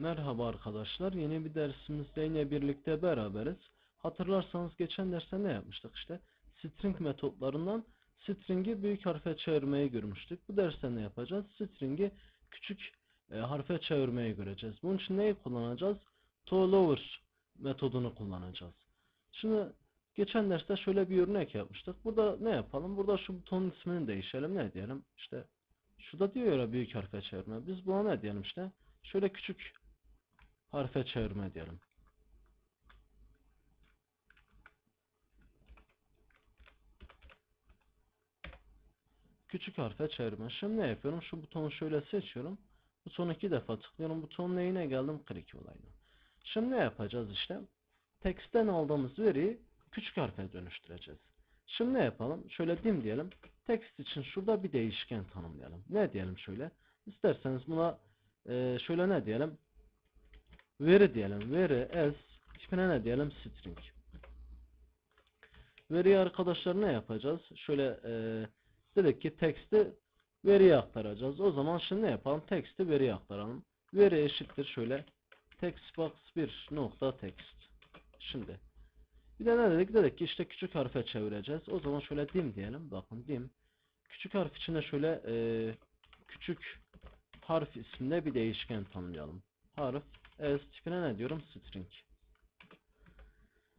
Merhaba arkadaşlar. Yeni bir dersimizde yine birlikte beraberiz. Hatırlarsanız geçen derste ne yapmıştık işte? String metotlarından string'i büyük harfe çevirmeyi görmüştük. Bu derste ne yapacağız? String'i küçük e, harfe çevirmeyi göreceğiz. Bunun için neyi kullanacağız? To metodunu kullanacağız. Şimdi geçen derste şöyle bir örnek yapmıştık. Burada ne yapalım? Burada şu butonun ismini değişelim. Ne diyelim? İşte şurada diyor ya büyük harfe çevirme. Biz buna ne diyelim işte? Şöyle küçük harfe çevirme diyelim. Küçük harfe çevirme. Şimdi ne yapıyorum? Şu butonu şöyle seçiyorum. Butonu iki defa tıklıyorum. Butonun neyine geldim? Click olayına. Şimdi ne yapacağız işte? Teksten aldığımız veriyi küçük harfe dönüştüreceğiz. Şimdi ne yapalım? Şöyle dim diyelim. Text için şurada bir değişken tanımlayalım. Ne diyelim şöyle? İsterseniz buna şöyle ne diyelim? Veri diyelim. Veri as tipine ne diyelim? String. Veriyi arkadaşlar ne yapacağız? Şöyle e, dedik ki text'i veriye aktaracağız. O zaman şimdi ne yapalım? Text'i veriye aktaralım. Veri eşittir şöyle textbox 1 nokta text. Şimdi bir de ne dedik? Dedik ki işte küçük harfe çevireceğiz. O zaman şöyle dim diyelim. Bakın dim. Küçük harf içinde şöyle e, küçük harf isminde bir değişken tanımlayalım. Harf as tipine ne diyorum? String.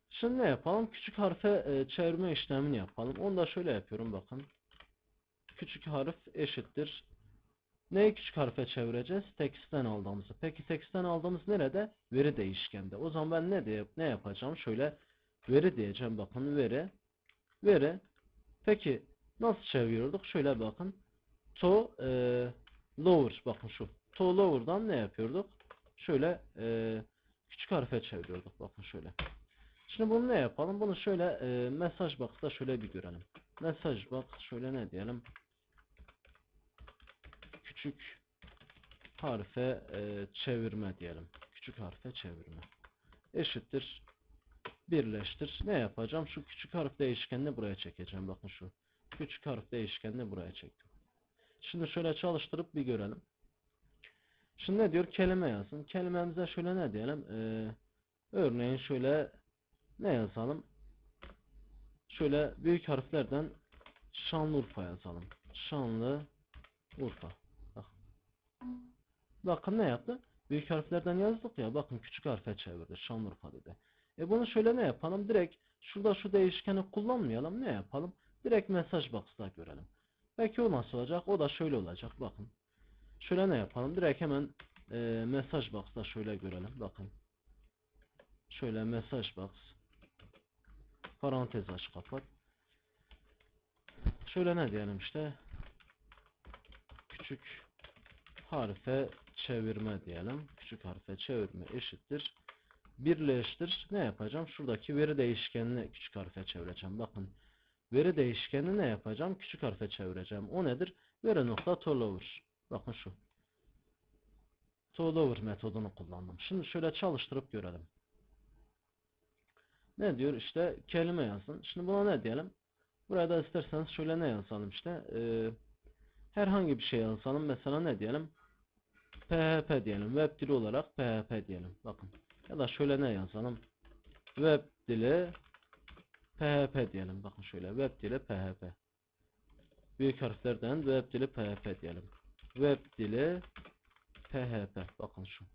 Şimdi ne yapalım? Küçük harfe e, çevirme işlemini yapalım. Onu da şöyle yapıyorum bakın. Küçük harf eşittir. Neyi küçük harfe çevireceğiz? Text'ten aldığımızı. Peki text'ten aldığımız nerede? Veri değişkende. O zaman ben ne diye ne yapacağım? Şöyle veri diyeceğim bakın veri. Veri. Peki nasıl çeviriyorduk? Şöyle bakın. To e, lower bakın şu. To lower'dan ne yapıyorduk? Şöyle e, küçük harfe çeviriyorduk. Bakın şöyle. Şimdi bunu ne yapalım? Bunu şöyle e, mesaj box'ta şöyle bir görelim. Mesaj box şöyle ne diyelim? Küçük harfe e, çevirme diyelim. Küçük harfe çevirme. Eşittir. Birleştir. Ne yapacağım? Şu küçük harf değişkenini buraya çekeceğim. Bakın şu. Küçük harf değişkenini buraya çektim. Şimdi şöyle çalıştırıp bir görelim. Şimdi ne diyor? Kelime yazın. Kelimemize şöyle ne diyelim? Ee, örneğin şöyle ne yazalım? Şöyle büyük harflerden Şanlıurfa yazalım. Şanlıurfa. Bak. Bakın ne yaptı? Büyük harflerden yazdık ya. Bakın küçük harfe çevirdi. Şanlıurfa dedi. E bunu şöyle ne yapalım? Direkt şurada şu değişkeni kullanmayalım. Ne yapalım? Direkt mesaj box'ta görelim. Peki o nasıl olacak? O da şöyle olacak. Bakın. Şöyle ne yapalım? Direkt hemen e, mesaj box'ta şöyle görelim. Bakın. Şöyle mesaj box. Parantez aç kapat. Şöyle ne diyelim işte. Küçük harfe çevirme diyelim. Küçük harfe çevirme eşittir. Birleştir. Ne yapacağım? Şuradaki veri değişkenini küçük harfe çevireceğim. Bakın. Veri değişkenini ne yapacağım? Küçük harfe çevireceğim. O nedir? Veri nokta tolover. Bakın şu. Tolover metodunu kullandım. Şimdi şöyle çalıştırıp görelim. Ne diyor? İşte kelime yazın. Şimdi buna ne diyelim? Burada isterseniz şöyle ne yazalım işte. Ee, herhangi bir şey yazalım. Mesela ne diyelim? PHP diyelim. Web dili olarak PHP diyelim. Bakın. Ya da şöyle ne yazalım? Web dili PHP diyelim. Bakın şöyle. Web dili PHP. Büyük harflerden web dili PHP diyelim. Web dili PHP. Bakın şu.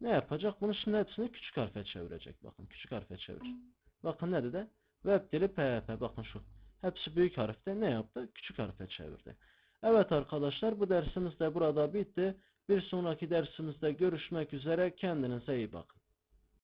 Ne yapacak? Bunu şimdi hepsini küçük harfe çevirecek. Bakın küçük harfe çevir. Bakın ne dedi? Web dili PHP. Bakın şu. Hepsi büyük harfte ne yaptı? Küçük harfe çevirdi. Evet arkadaşlar bu dersimiz de burada bitti. Bir sonraki dersimizde görüşmek üzere. Kendinize iyi bakın.